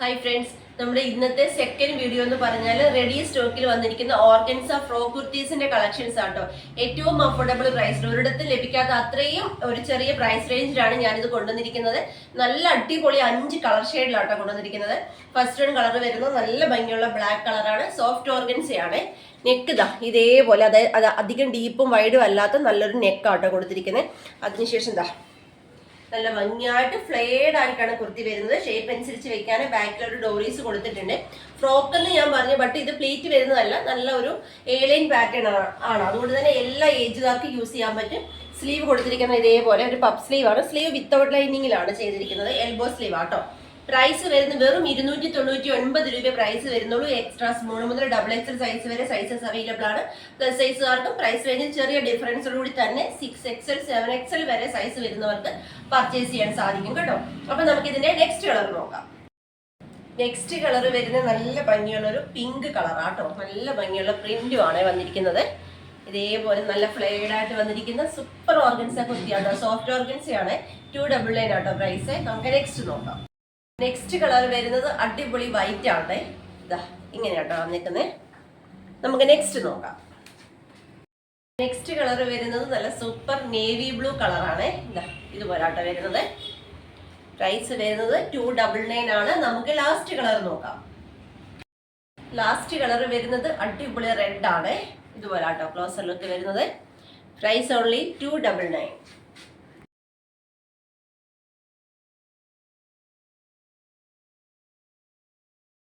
Hi friends നമ്മുടെ ഇന്നത്തെ second video എന്ന് പറഞ്ഞാൽ റെഡി സ്റ്റോക്കിൽ വന്നിരിക്കുന്ന ഓർഗൻസ ഫ്രോ കുർത്തീസിന്റെ കളക്ഷൻസ് ആട്ടോ ഏറ്റവും അഫോർഡബിൾ പ്രൈസിൽ ഒരിടത്ത് ലഭിക്കാത്ത അത്രയും ഒരു ചെറിയ പ്രൈസ് റേഞ്ചിലാണ് ഞാനിത് കൊണ്ടുവന്നിരിക്കുന്നത്. നല്ല അടിപൊളി അഞ്ച് കളർ ഷെയ്ഡിലാട്ടോ കൊണ്ടുവന്നിരിക്കുന്നത്. ഫസ്റ്റ് വൺ കളർ വരുന്നത് നല്ല ഭംഗിയുള്ള ബ്ലാക്ക് കളറാണ് സോഫ്റ്റ് ഓർഗൻസയാണ് നെക്ക് ഇതാ ഇതേപോലെ അതായത് അധികം ഡീപ്പും വൈഡും അല്ലാത്ത നല്ലൊരു നെക്കാട്ടോ കൊടുത്തിരിക്കുന്നത് അതിനുശേഷം ഇതാ നല്ല ഭംഗിയായിട്ട് ഫ്ലെയർഡ് ആയിട്ടാണ് കുർത്തി വരുന്നത്. ഷേപ്പ് അനുസരിച്ച് വെക്കാൻ ബാക്കിലൊരു ഡോറീസ് കൊടുത്തിട്ടുണ്ട്. ഫ്രോക്ക് എന്ന് ഞാൻ പറഞ്ഞു ബട്ട് ഇത് പ്ലീറ്റ് വരുന്നതല്ല. നല്ല ഒരു ഏലൈൻ പാറ്റേൺ ആണ്. അതുകൊണ്ട് തന്നെ എല്ലാ ഏജുകാർക്കും യൂസ് ചെയ്യാൻ പറ്റും. സ്ലീവ് കൊടുത്തിരിക്കുന്നത് ഇതേപോലെ. ഒരു പപ്പ് സ്ലീവ് ആണ്. സ്ലീവ് വിത്തൗട്ട് ലൈനിങ്ങിലാണ് ചെയ്തിരിക്കുന്നത്. എൽബോ സ്ലീവ് ആട്ടോ പ്രൈസ് വരുന്നത് വെറും ഇരുന്നൂറ്റി തൊണ്ണൂറ്റി ഒൻപത് രൂപ പ്രൈസ് വരുന്നുള്ളൂ. എക്സ്ട്രാ സ്മോൾ മുതൽ ഡബിൾ എക്സൽ സൈസ് വരെ സൈസസ് അവൈലബിൾ ആണ്. പ്ലസ് സൈസുകാർക്കും പ്രൈസ് റേഞ്ചിൽ ചെറിയ ഡിഫറൻസോടുകൂടി തന്നെ സിക്സ് എക്സൽ സെവൻ എക്സൽ വരെ സൈസ് വരുന്നവർക്ക് പർച്ചേസ് ചെയ്യാൻ സാധിക്കും കേട്ടോ. അപ്പൊ നമുക്ക് ഇതിന്റെ നെക്സ്റ്റ് കളർ നോക്കാം. നെക്സ്റ്റ് കളർ വരുന്ന നല്ല ഭംഗിയുള്ള ഒരു പിങ്ക് കളർ ആട്ടോ നല്ല ഭംഗിയുള്ള പ്രിന്റും ആണ് വന്നിരിക്കുന്നത്. ഇതേപോലെ നല്ല ഫ്ലേഡ് ആയിട്ട് വന്നിരിക്കുന്ന സൂപ്പർ ഓർഗൻസ കുർത്തിയാണ് സോഫ്റ്റ് ഓർഗൻസയാണ് ടു ഡബിൾ നയൻ ആട്ടോ പ്രൈസ് നമുക്ക് നെക്സ്റ്റ് നോക്കാം. നെക്സ്റ്റ് കളർ വരുന്നത് അടിപൊളി വൈറ്റ് ആണ്. ഇതാ ഇങ്ങനെ കേട്ടോ വന്നിരിക്കുന്നത് നമുക്ക് നെക്സ്റ്റ് നോക്കാം. നെക്സ്റ്റ് കളർ വരുന്നത് നല്ല സൂപ്പർ നേവി ബ്ലൂ കളറാണ് ഇതാ ഇതുപോലാട്ടോ വരുന്നത്. പ്രൈസ് വരുന്നത് ടു ഡബിൾ നയൻ ആണ്. നമുക്ക് ലാസ്റ്റ് കളർ നോക്കാം. ലാസ്റ്റ് കളർ വരുന്നത് അടിപൊളി റെഡ് ആണ്. ഇതുപോലാട്ടോ ക്ലോസർ ലുക്ക് വരുന്നത്. Price only two double nine